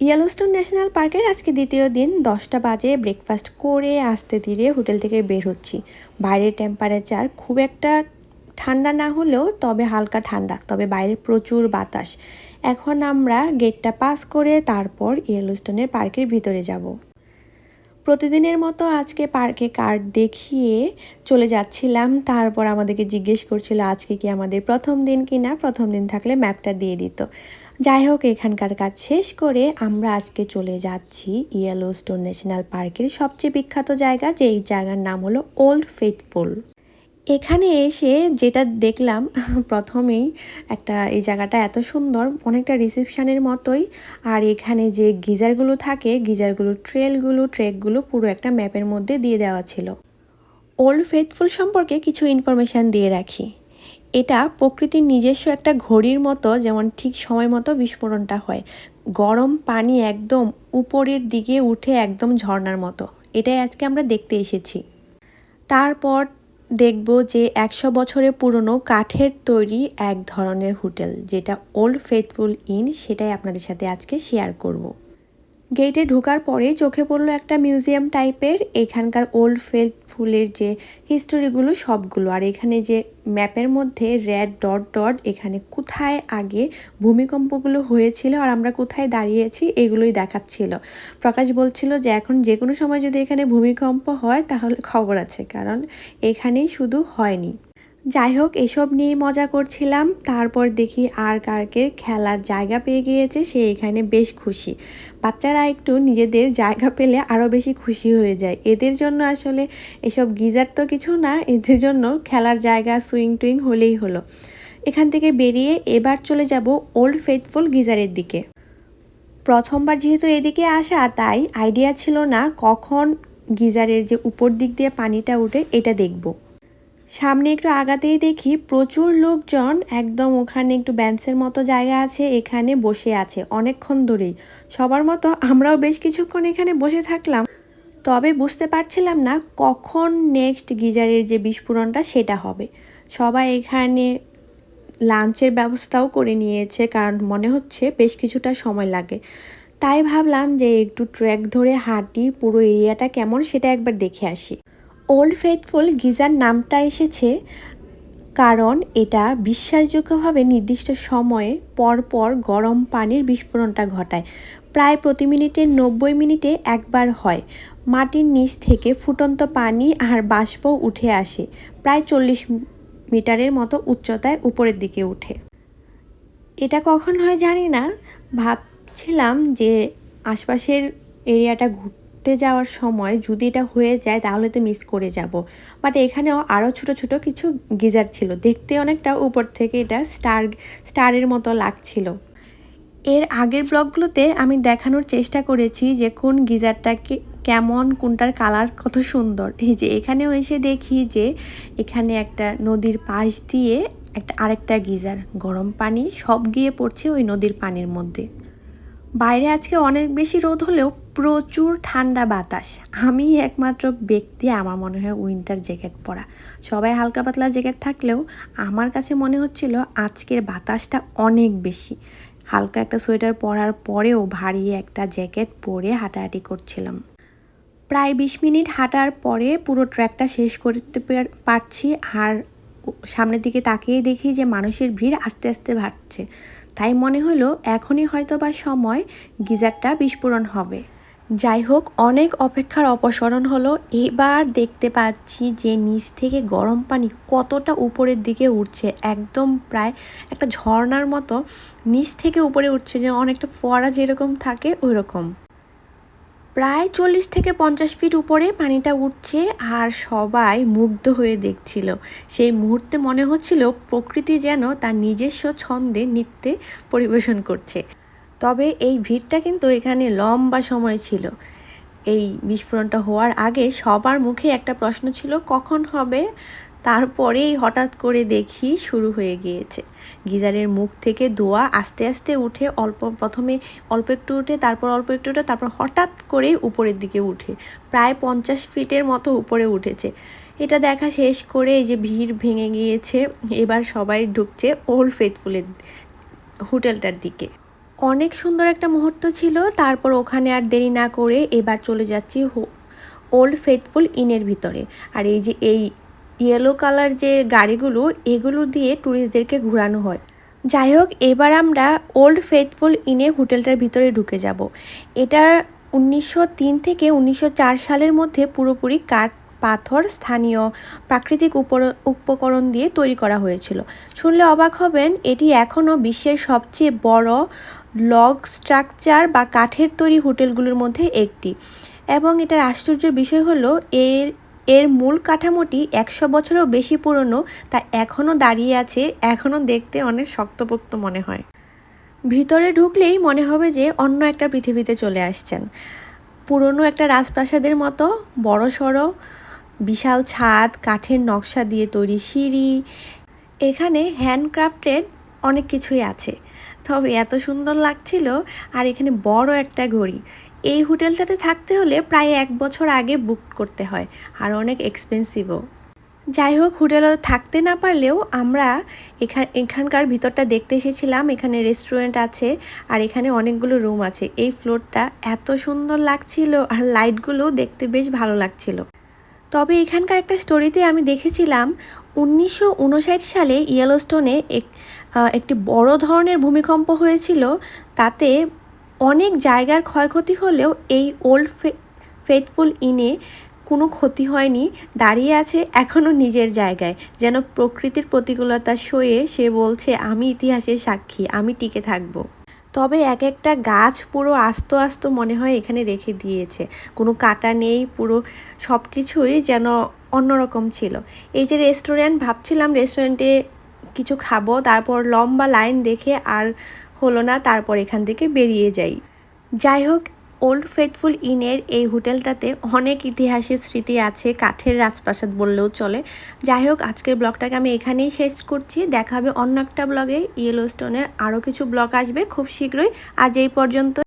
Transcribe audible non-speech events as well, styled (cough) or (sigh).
Yellowstone national পার্কের আজকে দ্বিতীয় দিন দশটা বাজে ব্রেকফাস্ট করে আসতে ধীরে হোটেল থেকে বের হচ্ছি। বাইরের টেম্পারেচার খুব একটা ঠান্ডা না হলেও তবে হালকা ঠান্ডা, তবে বাইরে প্রচুর বাতাস। এখন আমরা গেটটা পাস করে তারপর ইয়েলোস্টোনের পার্কের ভিতরে যাব। প্রতিদিনের মতো আজকে পার্কে কার্ড দেখিয়ে চলে যাচ্ছিলাম, তারপর আমাদেরকে জিজ্ঞেস করছিল আজকে কি আমাদের প্রথম দিন কি না প্রথম দিন থাকলে ম্যাপটা দিয়ে দিত। যাই হোক, এখানকার কাজ শেষ করে আমরা আজকে চলে যাচ্ছি ইয়েলো স্টোন ন্যাশনাল পার্কের সবচেয়ে বিখ্যাত জায়গা যে এই জায়গার নাম হলো ওল্ড ফেথফুল এখানে এসে যেটা দেখলাম, (laughs) প্রথমেই একটা, এই জায়গাটা এত সুন্দর, অনেকটা রিসেপশানের মতোই, আর এখানে যে গিজারগুলো থাকে, গিজারগুলো ট্রেলগুলো ট্রেকগুলো পুরো একটা ম্যাপের মধ্যে দিয়ে দেওয়া ছিল। ওল্ড ফেথফুল সম্পর্কে কিছু ইনফরমেশান দিয়ে রাখি। এটা প্রকৃতির নিজস্ব একটা ঘড়ির মতো, যেমন ঠিক সময় মতো বিস্ফোরণটা হয়। গরম পানি একদম উপরের দিকে উঠে একদম ঝর্নার মতো। এটাই আজকে আমরা দেখতে এসেছি। তারপর দেখব যে একশো বছরের পুরনো কাঠের তৈরি এক ধরনের হোটেল, যেটা ওল্ড ফেথফুল ইন, সেটাই আপনাদের সাথে আজকে শেয়ার করব। গেটে ঢোকার পরে চোখে পড়ল একটা মিউজিয়াম টাইপের, এখানকার ওল্ড ফেথ ফুলের যে হিস্টোরিগুলো সবগুলো। আর এখানে যে ম্যাপের মধ্যে রেড ডট ডট এখানে কোথায় আগে ভূমিকম্পগুলো হয়েছিল আর আমরা কোথায় দাঁড়িয়েছি এগুলোই দেখাচ্ছিল। প্রকাশ বলছিল যে এখন যে কোনো সময় যদি এখানে ভূমিকম্প হয় তাহলে খবর আছে, কারণ এখানেই শুধু হয়নি। যাই হোক, এসব নিয়ে মজা করছিলাম। তারপর দেখি আর কার্কের খেলার জায়গা পেয়ে গিয়েছে, সে এখানে বেশ খুশি। বাচ্চারা একটু নিজেদের জায়গা পেলে আরও বেশি খুশি হয়ে যায়। এদের জন্য আসলে এসব গিজার তো কিছু না, এদের জন্য খেলার জায়গা সুইং টুইং হলেই হলো। এখান থেকে বেরিয়ে এবার চলে যাব ওল্ড ফেথফুল গিজারের দিকে। প্রথমবার যেহেতু এদিকে আসা, তাই আইডিয়া ছিল না কখন গিজারের যে উপর দিক দিয়ে পানিটা উঠে এটা দেখব। সামনে একটু আগাতেই দেখি প্রচুর লোকজন একদম ওখানে একটু ব্যান্সের মতো জায়গা আছে, এখানে বসে আছে অনেকক্ষণ ধরেই। সবার মতো আমরাও বেশ কিছুক্ষণ এখানে বসে থাকলাম। তবে বুঝতে পারছিলাম না কখন নেক্সট গিজারের যে বিস্ফোরণটা সেটা হবে। সবাই এখানে লাঞ্চের ব্যবস্থাও করে নিয়েছে কারণ মনে হচ্ছে বেশ কিছুটা সময় লাগে। তাই ভাবলাম যে একটু ট্র্যাক ধরে হাঁটি পুরো এরিয়াটা কেমন সেটা একবার দেখে আসি। ওল্ড ফেথফুল গিজার নামটা এসেছে কারণ এটা বিশ্বাসযোগ্যভাবে নির্দিষ্ট সময়ে পরপর গরম পানির বিস্ফোরণটা ঘটায়। প্রায় প্রতি মিনিটে নব্বই মিনিটে একবার হয়। মাটির নিচ থেকে ফুটন্ত পানি আর বাষ্প উঠে আসে। প্রায় চল্লিশ মিটারের মতো উচ্চতায় উপরের দিকে উঠে। এটা কখন হয় জানি না। ভাবছিলাম যে আশপাশের এরিয়াটা ঘুরতে ঘুরতে যাওয়ার সময় যদি এটা হয়ে যায় তাহলে তো মিস করে যাব। বাট এখানেও আরও ছোট ছোট কিছু গিজার ছিল। দেখতে অনেকটা উপর থেকে এটা স্টার স্টারের মতো লাগছিল। এর আগের ব্লগগুলোতে আমি দেখানোর চেষ্টা করেছি যে কোন গিজারটাকে কেমন, কোনটার কালার কত সুন্দর। এই যে এখানেও এসে দেখি যে এখানে একটা নদীর পাশ দিয়ে একটা, আরেকটা গিজার। গরম পানি সব গিয়ে পড়ছে ওই নদীর পানির মধ্যে। বাইরে আজকে অনেক বেশি রোদ হলেও প্রচুর ঠান্ডা বাতাস। আমি একমাত্র ব্যক্তি, আমার মনে হয় উইন্টার জ্যাকেট পরা। সবাই হালকা পাতলা জ্যাকেট থাকলেও আমার কাছে মনে হচ্ছিল আজকের বাতাসটা অনেক বেশি। হালকা একটা সোয়েটার পরার পরেও ভারী একটা জ্যাকেট পরে হাঁটাহাঁটি করছিলাম। প্রায় বিশ মিনিট হাঁটার পরে পুরো ট্র্যাকটা শেষ করতে পারছি আর সামনের দিকে তাকিয়ে দেখি যে মানুষের ভিড় আস্তে আস্তে বাড়ছে। তাই মনে হলো এখনই হয়তো বা সময় গিজারটা বিস্ফোরণ হবে। যাই হোক, অনেক অপেক্ষার অপসরণ হলো। এবার দেখতে পাচ্ছি যে নিচ থেকে গরম পানি কতটা উপরের দিকে উঠছে। একদম প্রায় একটা ঝর্নার মতো নিচ থেকে উপরে উঠছে যে অনেকটা ফোয়ারা যেরকম থাকে ওই রকম প্রায় চল্লিশ থেকে পঞ্চাশ ফিট উপরে পানিটা উঠছে আর সবাই মুগ্ধ হয়ে দেখছিল। সেই মুহূর্তে মনে হচ্ছিল প্রকৃতি যেন তার নিজস্ব ছন্দে নৃত্যে পরিবেশন করছে। তবে এই ভিড়টা কিন্তু এখানে লম্বা সময় ছিল। এই বিস্ফোরণটা হওয়ার আগে সবার মুখে একটা প্রশ্ন ছিল, কখন হবে? তারপরেই হঠাৎ করে দেখি শুরু হয়ে গিয়েছে। গিজারের মুখ থেকে ধোয়া আস্তে আস্তে উঠে, অল্প প্রথমে অল্প একটু উঠে, তারপর অল্প একটু উঠে, তারপর হঠাৎ করেই উপরের দিকে উঠে। প্রায় পঞ্চাশ ফিটের মতো উপরে উঠেছে। এটা দেখা শেষ করে এই যে ভিড় ভেঙে গিয়েছে, এবার সবাই ঢুকছে ওল্ড ফেথফুলের হোটেলটার দিকে। অনেক সুন্দর একটা মুহূর্ত ছিল, তারপর ওখানে আর দেরি না করে এবার চলে যাচ্ছি ওল্ড ফেথফুল ইনের ভিতরে। আর এই যে, এই ইয়েলো কালার যে গাড়িগুলো, এগুলো দিয়ে ট্যুরিস্টদেরকে ঘোরানো হয়। যাই হোক, এবার আমরা ওল্ড ফেথফুল ইনে হোটেলটার ভিতরে ঢুকে যাব। এটা উনিশশো তিন থেকে উনিশশো চার সালের মধ্যে পুরোপুরি কাঠ, পাথর, স্থানীয় প্রাকৃতিক উপকরণ দিয়ে তৈরি করা হয়েছিল। শুনলে অবাক হবেন, এটি এখনও বিশ্বের সবচেয়ে বড় লগ স্ট্রাকচার বা কাঠের তৈরি হোটেলগুলোর মধ্যে একটি। এবং এটার আশ্চর্য বিষয় হলো, এর এর মূল কাঠামোটি একশো বছরেও বেশি পুরনো, তা এখনও দাঁড়িয়ে আছে এখনও দেখতে অনেক শক্তপোক্ত মনে হয়। ভিতরে ঢুকলেই মনে হবে যে অন্য একটা পৃথিবীতে চলে আসছেন। পুরনো একটা রাজপ্রাসাদের মতো, বড় সড়ো, বিশাল ছাদ, কাঠের নকশা দিয়ে তৈরি সিঁড়ি, এখানে হ্যান্ডক্রাফটেড অনেক কিছুই আছে। তবে এত সুন্দর লাগছিল। আর এখানে বড় একটা ঘড়ি। এই হোটেলটাতে থাকতে হলে প্রায় এক বছর আগে বুক করতে হয়, আর অনেক এক্সপেন্সিভও যাই হোক, হোটেলে থাকতে না পারলেও আমরা এখান এখানকার ভিতরটা দেখতে এসেছিলাম। এখানে রেস্টুরেন্ট আছে, আর এখানে অনেকগুলো রুম আছে। এই ফ্লোরটা এত সুন্দর লাগছিল, আর লাইটগুলো দেখতে বেশ ভালো লাগছিল। তবে এখানকার একটা স্টোরিতে আমি দেখেছিলাম উনিশশো উনষাট সালে ইয়েলোস্টোনে এক একটি বড় ধরনের ভূমিকম্প হয়েছিল। তাতে অনেক জায়গার ক্ষয়ক্ষতি হলেও এই ওল্ড ফেথফুল ইনে কোনো ক্ষতি হয়নি। দাঁড়িয়ে আছে এখনও নিজের জায়গায়। যেন প্রকৃতির প্রতিকূলতা সয়ে সে বলছে, আমি ইতিহাসের সাক্ষী, আমি টিকে থাকব। তবে এক একটা গাছ পুরো আস্ত আস্ত মনে হয় এখানে রেখে দিয়েছে। কোনো কাটা নেই, পুরো সব কিছুই যেন অন্যরকম ছিল। এই যে রেস্টুরেন্ট ভাবছিলাম রেস্টুরেন্টে কিছু খাব, তারপর লম্বা লাইন দেখে আর হলো না, তারপর এখান থেকে বেরিয়ে যাই। যাই হোক ওল্ড ফেথফুল ইনের এই হোটেলটাতে অনেক ইতিহাসের স্মৃতি আছে, কাঠের রাজপ্রাসাদ বললেও চলে। যাই হোক, আজকের ব্লগটাকে আমি এখানেই শেষ করছি। দেখা হবে অন্য একটা ব্লগে। ইয়েলো স্টোনের আরও কিছু ব্লগ আসবে খুব শীঘ্রই। আজ এই পর্যন্ত